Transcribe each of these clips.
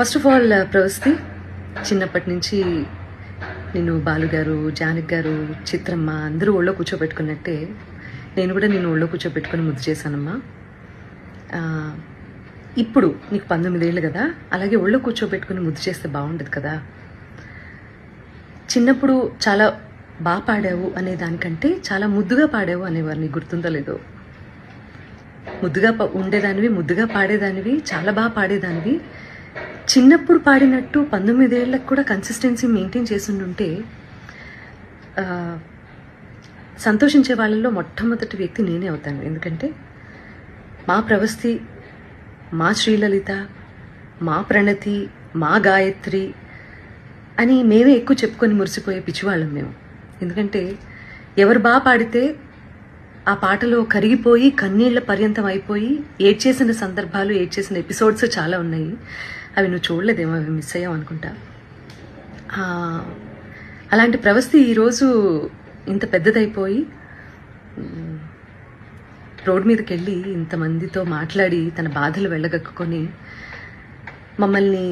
First of all Pravasthi చిన్నప్పటి నుంచి నేను బాలుగారు జానక్ గారు చిత్రమ్మ అందరూ ఒళ్ళో కూర్చోబెట్టుకున్నట్టే నేను కూడా నేను ఒళ్ళో కూర్చోబెట్టుకుని ముద్దు చేశానమ్మా. ఇప్పుడు నీకు పంతొమ్మిదేళ్ళు కదా అలాగే ఒళ్ళో కూర్చోబెట్టుకుని ముద్దు చేస్తే బాగుండదు కదా. చిన్నప్పుడు చాలా బాగా పాడావు అనే దానికంటే చాలా ముద్దుగా పాడావు అనేవారు నీకు గుర్తుందో లేదో ముద్దుగా ఉండేదానివి ముద్దుగా పాడేదానివి చాలా బాగా పాడేదానివి. చిన్నప్పుడు పాడినట్టు పంతొమ్మిదేళ్ళకు కూడా కన్సిస్టెన్సీ మెయింటైన్ చేసిండుంటే సంతోషించే వాళ్ళల్లో మొట్టమొదటి వ్యక్తి నేనే అవుతాను. ఎందుకంటే మా ప్రవస్తి మా శ్రీలలిత మా ప్రణతి మా గాయత్రి అని మేమే ఎక్కువ చెప్పుకొని మురిసిపోయే పిచ్చివాళ్ళం మేము. ఎందుకంటే ఎవరు బాగా పాడితే ఆ పాటలో కరిగిపోయి కన్నీళ్ళ పర్యంతం అయిపోయి ఏడ్చేసిన సందర్భాలు ఏడ్చేసిన ఎపిసోడ్స్ చాలా ఉన్నాయి. అవి నువ్వు చూడలేదేమో అవి మిస్ అయ్యావు అనుకుంటా. అలాంటి ప్రవస్థి ఈరోజు ఇంత పెద్దదైపోయి రోడ్ మీదకి వెళ్ళి ఇంతమందితో మాట్లాడి తన బాధలు వెళ్ళగక్కుకొని మమ్మల్ని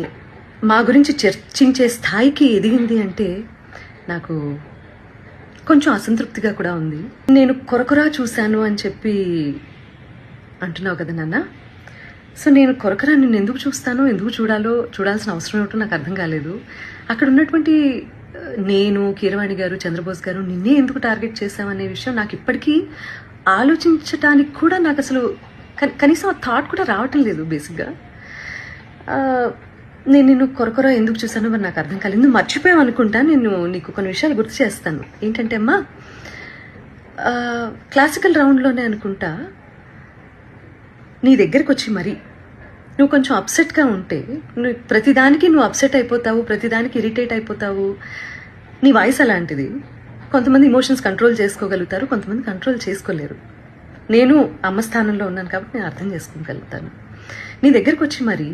మా గురించి చర్చించే స్థాయికి ఎదిగింది అంటే నాకు కొంచెం అసంతృప్తిగా కూడా ఉంది. నేను కొరకొరా చూశాను అని చెప్పి అంటున్నావు కదా నాన్న? సో నేను కొరకరా నిన్ను ఎందుకు చూస్తానో ఎందుకు చూడాలో చూడాల్సిన అవసరం ఏమిటో నాకు అర్థం కాలేదు. అక్కడ ఉన్నటువంటి నేను కీరవాణి గారు చంద్రబోస్ గారు నిన్నే ఎందుకు టార్గెట్ చేశామనే విషయం నాకు ఇప్పటికీ ఆలోచించటానికి కూడా నాకు అసలు కనీసం ఆ థాట్ కూడా రావటం లేదు బేసిక్గా. నేను నిన్ను కొరకొర ఎందుకు చూసానో మరి నాకు అర్థం కాలేదు. మర్చిపోయావు అనుకుంటా నేను నీకు కొన్ని విషయాలు గుర్తు చేస్తాను. ఏంటంటే అమ్మా క్లాసికల్ రౌండ్లోనే అనుకుంటా నీ దగ్గరికి వచ్చి మరి నువ్వు కొంచెం అప్సెట్గా ఉంటే నువ్వు ప్రతిదానికి నువ్వు అప్సెట్ అయిపోతావు ప్రతిదానికి ఇరిటేట్ అయిపోతావు. నీ వాయిస్ అలాంటిది. కొంతమంది ఇమోషన్స్ కంట్రోల్ చేసుకోగలుగుతారు కొంతమంది కంట్రోల్ చేసుకోలేరు. నేను అమ్మ స్థానంలో ఉన్నాను కాబట్టి నేను అర్థం చేసుకోగలుగుతాను. నీ దగ్గరకు వచ్చి మరి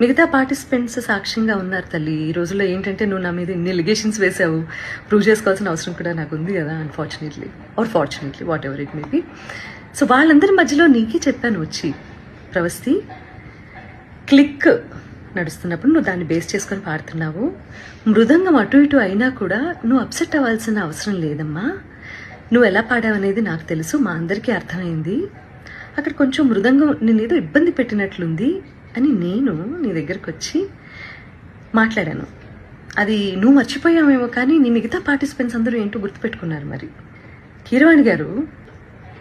మిగతా పార్టిసిపెంట్స్ సాక్ష్యంగా ఉన్నారు తల్లి. ఈ రోజుల్లో ఏంటంటే నువ్వు నా మీద ఇన్ని లిగేషన్స్ వేసావు ప్రూవ్ చేసుకోవాల్సిన అవసరం కూడా నాకు ఉంది కదా unfortunately or fortunately whatever it may be so వాళ్ళందరి మధ్యలో నీకే చెప్పాను వచ్చి ప్రవస్తి క్లిక్ నడుస్తున్నప్పుడు నువ్వు దాన్ని బేస్ చేసుకొని పాడుతున్నావు. మృదంగం అటు ఇటు అయినా కూడా నువ్వు అప్సెట్ అవ్వాల్సిన అవసరం లేదమ్మా. నువ్వు ఎలా పాడావనేది నాకు తెలుసు మా అందరికీ అర్థమైంది. అక్కడ కొంచెం మృదంగం నేనేదో ఇబ్బంది పెట్టినట్లుంది అని నేను నీ దగ్గరకు వచ్చి మాట్లాడాను. అది నువ్వు మర్చిపోయావేమో కానీ నీ మిగతా పార్టిసిపెంట్స్ అందరూ ఏంటో గుర్తుపెట్టుకున్నారు మరి. కీరవాణి గారు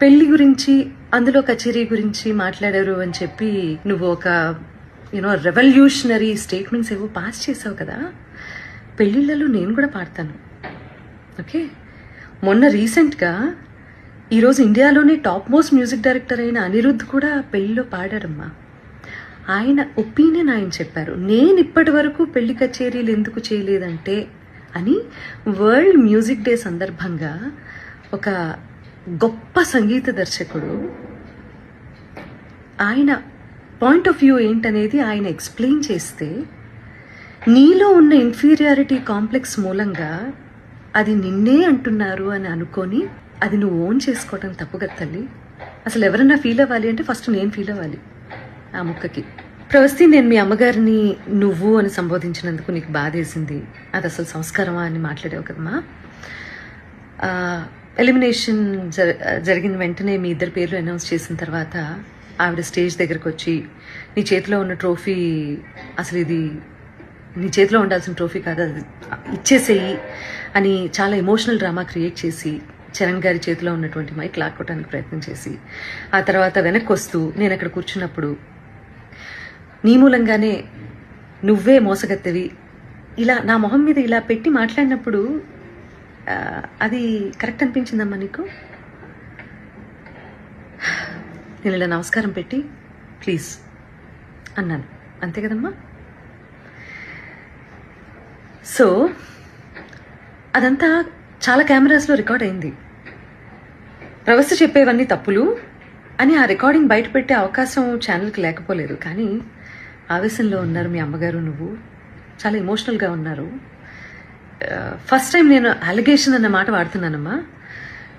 పెళ్ళి గురించి అందులో కచేరీ గురించి మాట్లాడారు అని చెప్పి నువ్వు ఒక యూనో రెవల్యూషనరీ స్టేట్మెంట్స్ ఏవో పాస్ చేసావు కదా? పెళ్ళిళ్ళలో నేను కూడా పాడతాను. ఓకే మొన్న రీసెంట్గా ఈరోజు ఇండియాలోనే టాప్ మోస్ట్ మ్యూజిక్ డైరెక్టర్ అయిన అనిరుద్ధ్ కూడా పెళ్ళిలో పాడారమ్మా ఆయన ఒపీనియన్ ఆయన చెప్పారు. నేను ఇప్పటి వరకు పెళ్ళి కచేరీలు ఎందుకు చేయలేదంటే అని వరల్డ్ మ్యూజిక్ డే సందర్భంగా ఒక గొప్ప సంగీత దర్శకుడు ఆయన పాయింట్ ఆఫ్ వ్యూ ఏంటనేది ఆయన ఎక్స్ప్లెయిన్ చేస్తే నీలో ఉన్న ఇన్ఫీరియారిటీ కాంప్లెక్స్ మూలంగా అది నిన్నే అంటున్నారు అని అనుకొని అది నువ్వు ఓన్ చేసుకోవటం తప్పుగా తల్లి. అసలు ఎవరన్నా ఫీల్ అవ్వాలి అంటే ఫస్ట్ నేను ఫీల్ అవ్వాలి ఆ ముక్కకి. ప్రవస్తి నేను మీ అమ్మగారిని నువ్వు అని సంబోధించినందుకు నీకు బాధేసింది. అది అసలు సంస్కారమా అని మాట్లాడావు కదమ్మా ఎలిమినేషన్ జరిగిన వెంటనే మీ ఇద్దరి పేర్లు అనౌన్స్ చేసిన తర్వాత ఆవిడ స్టేజ్ దగ్గరకు వచ్చి నీ చేతిలో ఉన్న ట్రోఫీ అసలు ఇది నీ చేతిలో ఉండాల్సిన ట్రోఫీ కాదు అది ఇచ్చేసేయి అని చాలా ఎమోషనల్ డ్రామా క్రియేట్ చేసి చరణ్ గారి చేతిలో ఉన్నటువంటి మైక్ లాక్కోవడానికి ప్రయత్నం చేసి ఆ తర్వాత వెనక్కి వస్తూ నేను అక్కడ కూర్చున్నప్పుడు నీ మూలంగానే నువ్వే మోసగత్తవి. ఇలా నా మొహం మీద ఇలా పెట్టి మాట్లాడినప్పుడు అది కరెక్ట్ అనిపించిందమ్మా నీకు? నేను ఇలా నమస్కారం పెట్టి ప్లీజ్ అన్నాను. అంతే కదమ్మా? సో అదంతా చాలా కెమెరాస్లో రికార్డ్ అయింది. ప్రవస్థ చెప్పేవన్నీ తప్పులు అని ఆ రికార్డింగ్ బయట పెట్టే అవకాశం ఛానల్కి లేకపోలేదు. కానీ ఆవేశంలో ఉన్నారు మీ అమ్మగారు నువ్వు. చాలా ఎమోషనల్గా ఉన్నారు. ఫస్ట్ టైం నేను అలిగేషన్ అన్న మాట వాడుతున్నానమ్మా.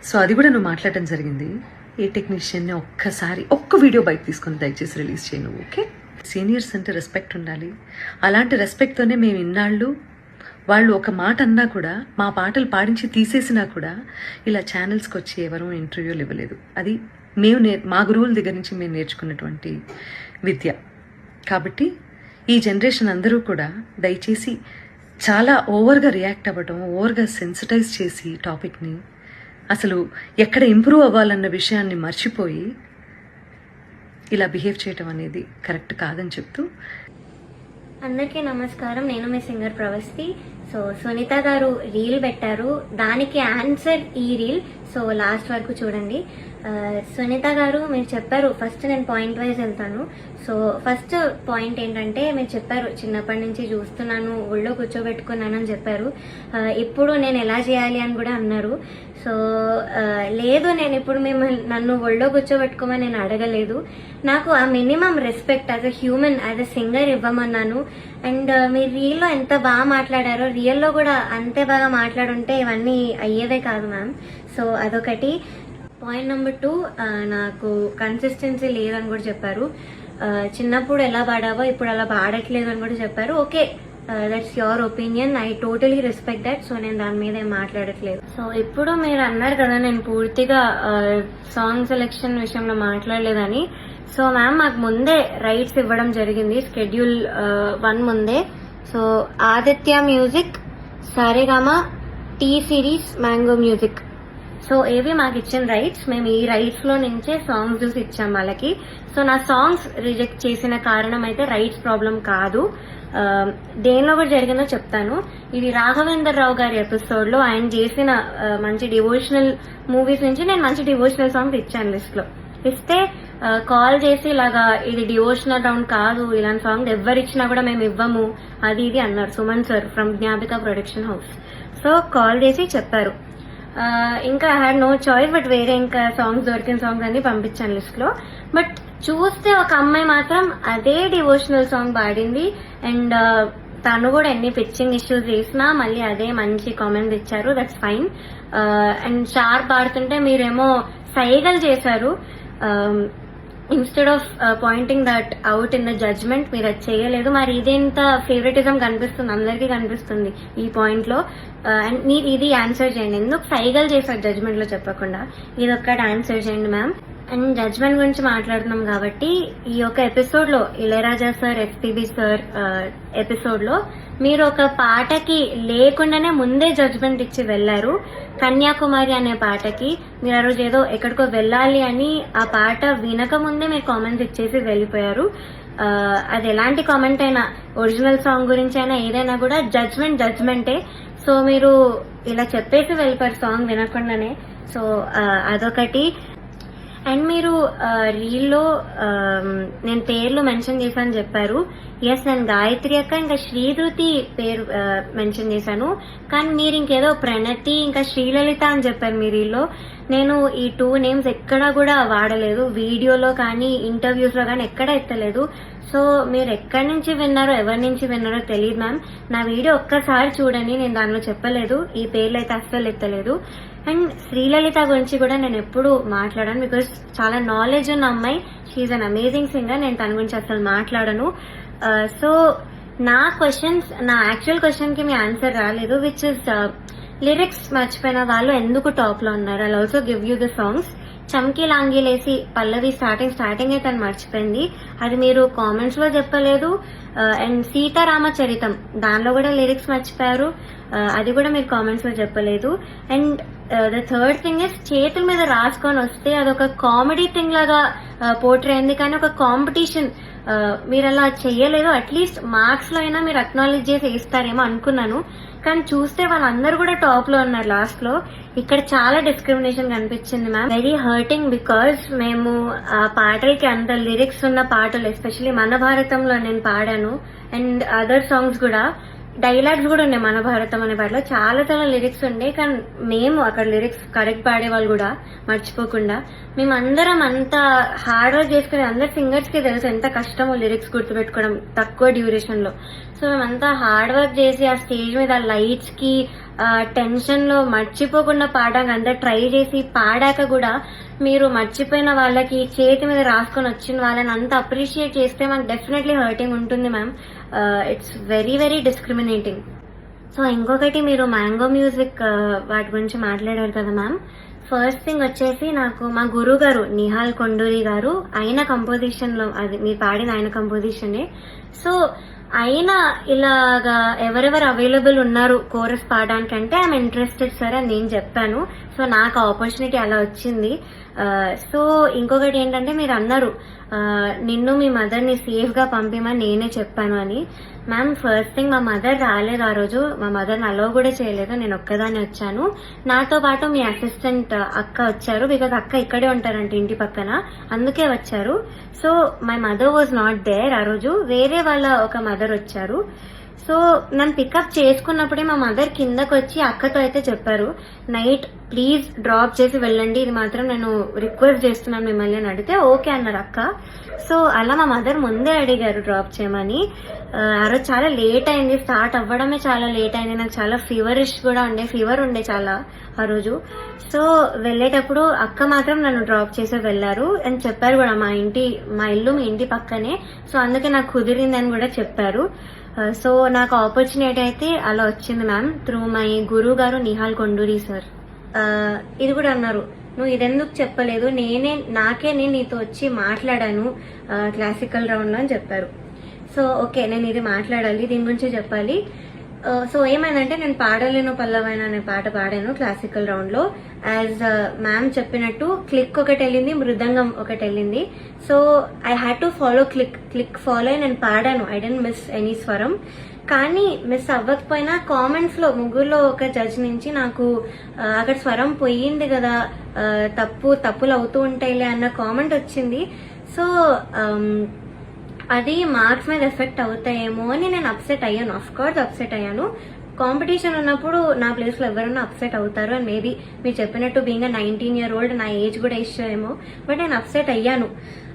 సో అది కూడా నువ్వు మాట్లాడటం జరిగింది. ఏ టెక్నీషియన్ని ఒక్కసారి ఒక్క వీడియో బయట తీసుకొని దయచేసి రిలీజ్ చేయను ఓకే? సీనియర్స్ అంటే రెస్పెక్ట్ ఉండాలి. అలాంటి రెస్పెక్ట్తోనే మేము ఇన్నాళ్ళు వాళ్ళు ఒక మాట అన్నా కూడా మా పాటలు పాడించి తీసేసినా కూడా ఇలా ఛానల్స్కి వచ్చి ఎవరూ ఇంటర్వ్యూలు ఇవ్వలేదు. అది మేము నే మా గురువుల దగ్గర నుంచి మేము నేర్చుకున్నటువంటి విద్య. కాబట్టి ఈ జనరేషన్ అందరూ కూడా దయచేసి చాలా ఓవర్గా రియాక్ట్ అవ్వటం ఓవర్గా సెన్సిటైజ్ చేసి టాపిక్ని అసలు ఎక్కడ ఇంప్రూవ్ అవ్వాలన్న విషయాన్ని మర్చిపోయి ఇలా బిహేవ్ చేయటం అనేది కరెక్ట్ కాదని చెప్తూ అందరికీ నమస్కారం. నేను మీ సింగర్ ప్రవస్తి. సో సునీత గారు రీల్ పెట్టారు. దానికి ఆన్సర్ ఈ రీల్ సో లాస్ట్ వరకు చూడండి. సునీత గారు మీరు చెప్పారు ఫస్ట్ నేను పాయింట్ వైజ్ వెళ్తాను. సో ఫస్ట్ పాయింట్ ఏంటంటే మీరు చెప్పారు చిన్నప్పటి నుంచి చూస్తున్నాను ఒళ్ళో కూర్చోబెట్టుకున్నాను అని చెప్పారు. ఇప్పుడు నేను ఎలా చేయాలి అని కూడా అన్నారు. సో లేదు నేను ఇప్పుడు మేము నన్ను ఒళ్ళో కూర్చోబెట్టుకోమని నేను అడగలేదు. నాకు ఆ minimum respect as a human as a singer ఇవ్వమన్నాను. And మీరు రీల్లో ఎంత బాగా మాట్లాడారో రియల్లో కూడా అంతే బాగా మాట్లాడుంటే ఇవన్నీ అయ్యేదే కాదు మ్యామ్ సో అదొకటి. పాయింట్ నెంబర్ టూ నాకు కన్సిస్టెన్సీ లేదని కూడా చెప్పారు. చిన్నప్పుడు ఎలా పాడావో ఇప్పుడు అలా పాడట్లేదు అని కూడా చెప్పారు. Okay that's your opinion I totally respect that so నేను దాని మీద ఏం మాట్లాడట్లేదు. సో ఇప్పుడు మీరు అన్నారు కదా నేను పూర్తిగా uh, సాంగ్ సెలెక్షన్ విషయంలో మాట్లాడలేదని. సో మ్యామ్ మాకు ముందే రైట్స్ ఇవ్వడం జరిగింది. స్కెడ్యూల్ వన్ uh, ముందే. So Aditya music Saregama T series mango music so ఏవి మాకు ఇచ్చిన రైట్స్ మేము ఈ రైట్స్లో నుంచే సాంగ్స్ చూసి ఇచ్చాం వాళ్ళకి. సో నా సాంగ్స్ రిజెక్ట్ చేసిన కారణం అయితే రైట్స్ ప్రాబ్లం కాదు. దేనిలో కూడా జరిగిందో చెప్తాను. ఇది రాఘవేందర్ రావు గారి ఎపిసోడ్లో ఆయన చేసిన మంచి డివోషనల్ మూవీస్ నుంచి నేను మంచి డివోషనల్ సాంగ్స్ ఇచ్చాను లిస్ట్లో. ఇస్తే కాల్ చేసి ఇలాగా ఇది డివోషనల్ రౌండ్ కాదు ఇలాంటి సాంగ్ ఎవరిచ్చినా కూడా మేము ఇవ్వము అది ఇది అన్నారు Suman sir from Gnapika production house so call చేసి చెప్పారు. ఇంకా I had no choice but వేరే ఇంకా సాంగ్స్ దొరికిన సాంగ్స్ అన్ని పంపించాను లిస్ట్లో. బట్ చూస్తే ఒక అమ్మాయి మాత్రం అదే డివోషనల్ సాంగ్ పాడింది. అండ్ uh, తను కూడా ఎన్ని పిచ్చింగ్ ఇష్యూస్ చేసినా మళ్ళీ అదే మంచి కామెంట్స్ ఇచ్చారు దట్స్ ఫైన్ అండ్ షార్ప్ పాడుతుంటే మీరేమో సైగలు చేశారు. Instead of pointing that out in the judgement మీరు అది చేయలేదు. మరి ఇదేంత ఫేవరెటిజం కనిపిస్తుంది? అందరికీ కనిపిస్తుంది ఈ పాయింట్లో. Uh, అండ్ మీరు ఇది ఆన్సర్ చేయండి. ఎందుకు సైగల్ చేశారు జడ్జ్మెంట్లో చెప్పకుండా? ఇది ఒక్కటి ఆన్సర్ చేయండి మ్యామ్ అండ్ జడ్జ్మెంట్ గురించి మాట్లాడుతున్నాం కాబట్టి ఈ యొక్క ఎపిసోడ్లో ఇళయరాజా సార్ ఎస్పీబి సార్ ఎపిసోడ్లో మీరు ఒక పాటకి లేకుండానే ముందే జడ్జ్మెంట్ ఇచ్చి వెళ్ళారు. కన్యాకుమారి అనే పాటకి మీరు ఆ రోజు ఏదో ఎక్కడికో వెళ్ళాలి అని ఆ పాట వినక ముందే మీరు కామెంట్స్ ఇచ్చేసి వెళ్ళిపోయారు. Uh, అది ఎలాంటి కామెంట్ అయినా ఒరిజినల్ సాంగ్ గురించి అయినా ఏదైనా కూడా జడ్జ్మెంట్ జడ్జ్మెంటే సో మీరు ఇలా చెప్పేసి వెళ్ళిపోయారు సాంగ్ వినకుండానే. సో uh, అదొకటి. అండ్ మీరు రీల్లో నేను పేర్లు మెన్షన్ చేశాను చెప్పారు. ఎస్ నేను గాయత్రి అక్క ఇంకా శ్రీధృతి పేరు మెన్షన్ చేశాను. కానీ మీరు ఇంకేదో ప్రణతి ఇంకా శ్రీలలిత అని చెప్పారు మీ రీల్లో. నేను ఈ టూ నేమ్స్ ఎక్కడా కూడా వాడలేదు. వీడియోలో కానీ ఇంటర్వ్యూస్లో కానీ ఎక్కడ ఎత్తలేదు. సో మీరు ఎక్కడి నుంచి విన్నారో ఎవరి నుంచి విన్నారో తెలియదు మ్యామ్ నా వీడియో ఒక్కసారి చూడండి నేను దానిలో చెప్పలేదు. ఈ పేర్లు అయితే అస్సలు ఎత్తలేదు. అండ్ శ్రీలలిత గురించి కూడా నేను ఎప్పుడు మాట్లాడాను బికాస్ చాలా నాలెడ్జ్ ఉన్న అమ్మాయి. షీఈ్ అన్ అమేజింగ్ సింగర్ నేను తన గురించి అసలు మాట్లాడను. Uh, సో నా క్వశ్చన్స్ నా యాక్చువల్ క్వశ్చన్కి మీ ఆన్సర్ రాలేదు విచ్ ఇస్ లిరిక్స్ మర్చిపోయిన వాళ్ళు ఎందుకు టాప్లో ఉన్నారు? I also give you the songs చమ్కీ లాంగిలేసి పల్లవి స్టార్టింగ్ స్టార్టింగ్ అయితే తను మర్చిపోయింది. అది మీరు కామెంట్స్లో చెప్పలేదు. Uh, అండ్ సీతారామ చరితం దానిలో కూడా లిరిక్స్ మర్చిపోయారు. Uh, అది కూడా మీరు కామెంట్స్లో చెప్పలేదు. And the third thing is చేతుల మీద రాసుకొని వస్తే అదొక కామెడీ థింగ్ లాగా పోర్ట్రే అయింది కానీ ఒక కాంపిటీషన్ uh, మీరు అలా చేయలేదు అట్లీస్ట్ మార్క్స్లో అయినా మీరు అక్నాలెడ్జ్ చేసి ఇస్తారేమో అనుకున్నాను. కానీ చూస్తే వాళ్ళందరూ కూడా టాప్లో ఉన్నారు లాస్ట్లో. ఇక్కడ చాలా డిస్క్రిమినేషన్ కనిపించింది మ్యామ్ వెరీ హర్టింగ్ బికాస్ మేము ఆ పాటలకి అంత లిరిక్స్ ఉన్న పాటలు ఎస్పెషల్లీ మన భారతంలో నేను పాడాను. అండ్ అదర్ సాంగ్స్ కూడా డైలాగ్స్ కూడా ఉన్నాయి మన భారతం అనే పాటలో చాలా చాలా లిరిక్స్ ఉండే కానీ మేము అక్కడ లిరిక్స్ కరెక్ట్ పాడే వాళ్ళు కూడా మర్చిపోకుండా మేము అందరం అంత హార్డ్ వర్క్ చేసుకునే అందరు సింగర్స్కి తెలుసు ఎంత కష్టమో లిరిక్స్ గుర్తుపెట్టుకోవడం తక్కువ డ్యూరేషన్లో. సో మేమంతా హార్డ్ వర్క్ చేసి ఆ స్టేజ్ మీద లైట్స్కి టెన్షన్లో మర్చిపోకుండా పాడడానికి అంతా ట్రై చేసి పాడాక కూడా మీరు మర్చిపోయిన వాళ్ళకి చేతి మీద రాసుకొని వచ్చిన వాళ్ళని అంత అప్రిషియేట్ చేస్తే మాకు డెఫినెట్లీ హర్టింగ్ ఉంటుంది ma'am it's very very discriminating so ఇంకొకటి మీరు మ్యాంగో మ్యూజిక్ uh, వాటి గురించి మాట్లాడారు కదా మ్యామ్ ఫస్ట్ థింగ్ వచ్చేసి నాకు మా గురువు గారు నిహాల్ కొండూరి గారు ఆయన కంపోజిషన్లో అది మీరు పాడిన ఆయన కంపోజిషనే సో ఆయన ఇలాగా ఎవరెవరు అవైలబుల్ ఉన్నారు కోరస్ పాడడానికంటే ఐఎమ్ ఇంట్రెస్టెడ్ సార్ అని నేను చెప్పాను. సో నాకు ఆపర్చునిటీ అలా వచ్చింది. సో ఇంకొకటి ఏంటంటే మీరు అన్నారు నిన్ను మీ మదర్ని సేఫ్గా పంపిమని నేనే చెప్పాను అని. మ్యామ్ ఫస్ట్ థింగ్ మా మదర్ రాలేదు ఆ రోజు. మా మదర్ని అలో కూడా చేయలేదు. నేను ఒక్కదాన్ని వచ్చాను. నాతో పాటు మీ అసిస్టెంట్ అక్క వచ్చారు. బికాజ్ అక్క ఇక్కడే ఉంటారంట ఇంటి పక్కన. అందుకే వచ్చారు. So my mother was not there ఆ రోజు. వేరే వాళ్ళ ఒక మదర్ వచ్చారు. సో నన్ను పికప్ చేసుకున్నప్పుడే మా మదర్ కిందకు వచ్చి అక్కతో అయితే చెప్పారు నైట్ ప్లీజ్ డ్రాప్ చేసి వెళ్ళండి. ఇది మాత్రం నేను రిక్వెస్ట్ చేస్తున్నాను మిమ్మల్ని అని అడిగితే ఓకే అన్నారు అక్క. సో అలా మా మదర్ ముందే అడిగారు డ్రాప్ చేయమని. ఆ, రోజు చాలా లేట్ అయింది. స్టార్ట్ అవ్వడమే చాలా లేట్ అయింది. నాకు చాలా ఫీవరిష్ కూడా ఉండే ఫీవర్ ఉండే చాలా ఆ రోజు. సో వెళ్ళేటప్పుడు అక్క మాత్రం నన్ను డ్రాప్ చేసి వెళ్ళారు అని చెప్పారు కూడా మా ఇంటి మా ఇల్లు మీ ఇంటి పక్కనే. సో అందుకే నాకు కుదిరిందని కూడా చెప్పారు. Uh, సో నాకు ఆపర్చునిటీ అయితే అలా వచ్చింది మ్యామ్ త్రూ మై గురువు గారు నిహాల్ కొండూరి సార్ uh, ఇది కూడా అన్నారు. నువ్వు ఇదెందుకు చెప్పలేదు? నేనే నాకే నేను నీతో వచ్చి మాట్లాడాను uh, క్లాసికల్ రౌండ్లో అని చెప్పారు. సో ఓకే నేను ఇది మాట్లాడాలి దీని గురించి చెప్పాలి. Uh, సో ఏమైందంటే నేను పాడలేను పల్లవైన అనే పాట పాడాను క్లాసికల్ రౌండ్లో. యాజ్ మ్యామ్ uh, చెప్పినట్టు క్లిక్ ఒకటి వెళ్ళింది మృదంగం ఒకటి వెళ్ళింది. So I had to follow click click follow అయి నేను పాడాను. ఐ డెంట్ మిస్ ఎనీ స్వరం. కానీ మిస్ అవ్వకపోయినా కామెంట్స్లో ముగ్గురులో ఒక జడ్జ్ నుంచి నాకు uh, అక్కడ స్వరం పోయింది కదా తప్పు తప్పులు అవుతూ ఉంటాయిలే అన్న కామెంట్ వచ్చింది. సో um, అది మార్క్స్ మీద ఎఫెక్ట్ అవుతాయేమో అని నేను అప్సెట్ అయ్యాను. అఫ్ కోర్స్ అప్సెట్ అయ్యాను. కాంపిటీషన్ ఉన్నప్పుడు నా ప్లేస్లో ఎవరైనా అప్సెట్ అవుతారు అండ్ మేబీ మీరు చెప్పినట్టు బీయింగ్ నైన్టీన్ ఇయర్ ఓల్డ్ నా ఏజ్ కూడా ఇష్యూ ఏమో బట్ నేను అప్సెట్ అయ్యాను.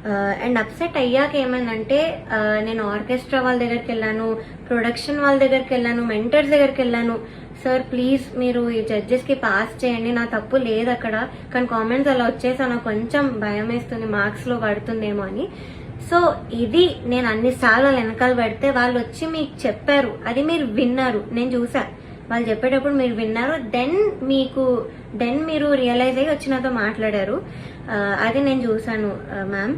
Uh, అండ్ అప్సెట్ అయ్యాక ఏమైందంటే uh, నేను ఆర్కెస్ట్రా వాళ్ళ దగ్గరికి వెళ్ళాను ప్రొడక్షన్ వాళ్ళ దగ్గరికి వెళ్ళాను మెంటర్స్ దగ్గరికి వెళ్ళాను. సార్ ప్లీజ్ మీరు ఈ జడ్జెస్కి పాస్ చేయండి నా తప్పు లేదు అక్కడ. కానీ కామెంట్స్ అలా వచ్చేసి నాకు కొంచెం భయం వేస్తుంది మార్క్స్లో పడుతుందేమో అని. సో ఇది నేను అన్నిసార్లు వెనకాల పెడితే వాళ్ళు వచ్చి మీకు చెప్పారు. అది మీరు విన్నారు. నేను చూసా. వాళ్ళు చెప్పేటప్పుడు మీరు విన్నారు. దెన్ మీకు దెన్ మీరు రియలైజ్ అయ్యి వచ్చి నాతో మాట్లాడారు. అది నేను చూసాను మ్యామ్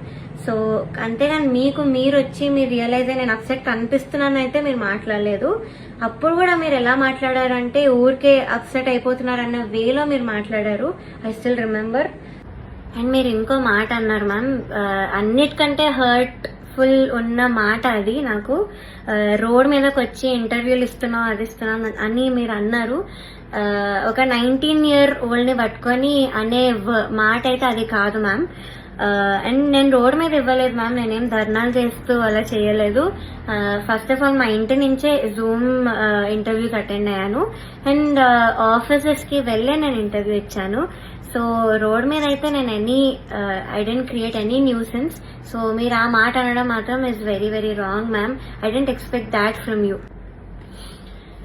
సో అంతేగాని మీకు మీరు వచ్చి మీరు రియలైజ్ అయ్యి నేను అప్సెట్ కనిపిస్తున్నాను అయితే మీరు మాట్లాడలేదు. అప్పుడు కూడా మీరు ఎలా మాట్లాడారంటే ఊరికే అప్సెట్ అయిపోతున్నారన్న వేలో మీరు మాట్లాడారు. ఐ స్టిల్ రిమెంబర్ అండ్ మీరు ఇంకో మాట అన్నారు మ్యామ్ అన్నిటికంటే హర్ట్ ఫుల్ ఉన్న మాట అది నాకు రోడ్ మీదకి వచ్చి ఇంటర్వ్యూలు ఇస్తున్నావు అది ఇస్తున్నావు అని మీరు అన్నారు. ఒక నైన్టీన్ ఇయర్ ఓల్డ్ని పట్టుకొని అనే మాట అయితే అది కాదు మ్యామ్. అండ్ నేను రోడ్ మీద ఇవ్వలేదు మ్యామ్ నేనేం ధర్నాలు చేస్తూ అలా చేయలేదు. ఫస్ట్ ఆఫ్ ఆల్ మా ఇంటి నుంచే జూమ్ ఇంటర్వ్యూస్ అటెండ్ అయ్యాను. అండ్ ఆఫీసెస్కి వెళ్ళే నేను ఇంటర్వ్యూ ఇచ్చాను. సో రోడ్ మీద అయితే నేను any I didn't create any nuisance so మీరు ఆ మాట అనడం మాత్రం is very very wrong ma'am I didn't expect that from you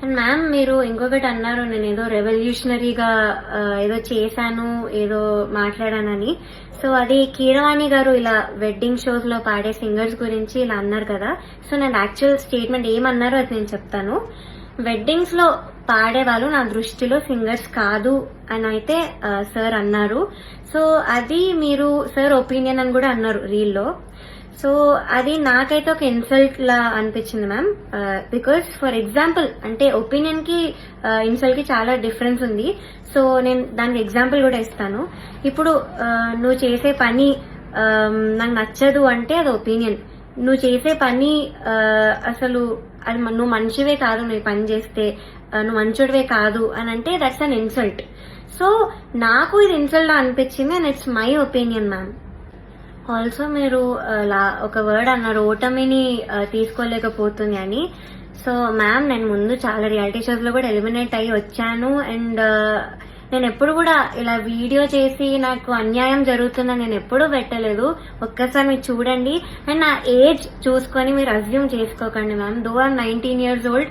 and ma'am మీరు ఇంకొకటి అన్నారు నేను ఏదో రెవల్యూషనరీగా ఏదో చేశాను ఏదో మాట్లాడానని. సో అది కీరవాణి గారు ఇలా వెడ్డింగ్ షోస్లో పాడే సింగర్స్ గురించి ఇలా అన్నారు కదా. సో నేను యాక్చువల్ స్టేట్మెంట్ ఏమన్నారో అది నేను చెప్తాను. వెడ్డింగ్స్లో నా దృష్టిలో సింగర్స్ కాదు అని అయితే సార్ అన్నారు. సో అది మీరు సార్ ఒపీనియన్ అని కూడా అన్నారు రీల్లో సో అది నాకైతే ఒక ఇన్సల్ట్ లా అనిపించింది మ్యామ్ బికాస్ ఫర్ ఎగ్జాంపుల్ అంటే ఒపీనియన్కి ఇన్సల్ట్కి చాలా డిఫరెన్స్ ఉంది. సో నేను దానికి ఎగ్జాంపుల్ కూడా ఇస్తాను. ఇప్పుడు నువ్వు చేసే పని నాకు నచ్చదు అంటే అది ఒపీనియన్ నువ్వు చేసే పని అసలు అది నువ్వు మనిషివే కాదు నువ్వు పని చేస్తే నువ్వు మంచోడివే కాదు అని అంటే దట్స్ అన్ ఇన్సల్ట్ సో నాకు ఇది ఇన్సల్ట్ అనిపించింది and it's my opinion ma'am also మీరు లా- ఒక వర్డ్ అన్నారు ఓటమిని తీసుకోలేకపోతుంది అని. సో మ్యామ్ నేను ముందు చాలా రియాలిటీ షోస్లో కూడా ఎలిమినేట్ అయ్యి వచ్చాను అండ్ నేను ఎప్పుడు కూడా ఇలా వీడియో చేసి నాకు అన్యాయం జరుగుతుందని నేను ఎప్పుడూ పెట్టలేదు. ఒక్కసారి మీరు చూడండి. అండ్ నా ఏజ్ చూసుకొని మీరు అజ్యూమ్ చేసుకోకండి ma'am though are nineteen years old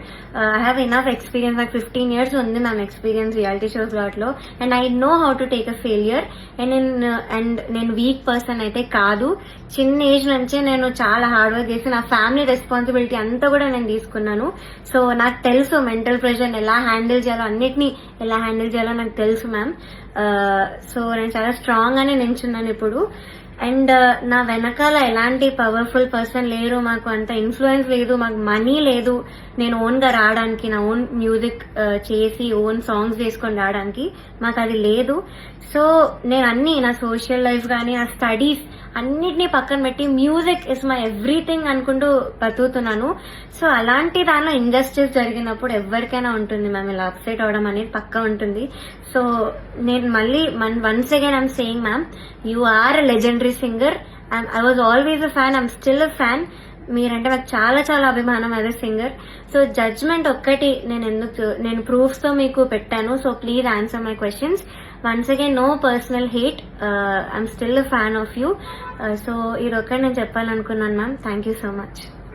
I have enough experience నాకు ఫిఫ్టీన్ ఇయర్స్ ఉంది మ్యామ్ ఎక్స్పీరియన్స్ రియాలిటీ షోస్ వాటిలో and I know how to take a failure and uh, నేను అండ్ నేను వీక్ పర్సన్ అయితే కాదు. చిన్న ఏజ్ నుంచే నేను చాలా హార్డ్ వర్క్ చేసి నా ఫ్యామిలీ రెస్పాన్సిబిలిటీ అంతా కూడా నేను తీసుకున్నాను. సో నాకు తెలుసు మెంటల్ ప్రెషర్ ఎలా హ్యాండిల్ చేయాలో అన్నిటినీ ఎలా హ్యాండిల్ చేయాలో నాకు తెలుసు మ్యామ్ సో uh, నేను చాలా స్ట్రాంగ్ అని నించున్నాను ఇప్పుడు. అండ్ uh, నా వెనకాల ఎలాంటి పవర్ఫుల్ పర్సన్ లేరు మాకు అంత ఇన్ఫ్లుయెన్స్ లేదు మాకు మనీ లేదు. నేను ఓన్గా రావడానికి నా ఓన్ మ్యూజిక్ uh, చేసి ఓన్ సాంగ్స్ వేసుకొని రావడానికి మాకు అది లేదు. సో నేను అన్ని నా సోషల్ లైఫ్ కానీ నా స్టడీస్ అన్నిటినీ పక్కన పెట్టి మ్యూజిక్ ఇస్ మై ఎవ్రీథింగ్ అనుకుంటూ బతుకుతున్నాను. సో అలాంటి దానిలో ఇంజస్టిస్ జరిగినప్పుడు ఎవరికైనా ఉంటుంది మ్యామ్ ఇలా అప్సెట్ అవడం అనేది పక్క ఉంటుంది. సో నేను మళ్ళీ once again I'm saying ma'am you are legendary singer and I was always a fan I'm still a fan మీరంటే నాకు చాలా చాలా అభిమానం యాజ్ సింగర్ సో జడ్జ్మెంట్ ఒక్కటి నేను ఎందుకు నేను ప్రూఫ్స్తో మీకు పెట్టాను. So please answer my questions once again no personal hate I'm still fan of you so ఇది ఒక్కటి నేను చెప్పాలనుకున్నాను ma'am thank you so much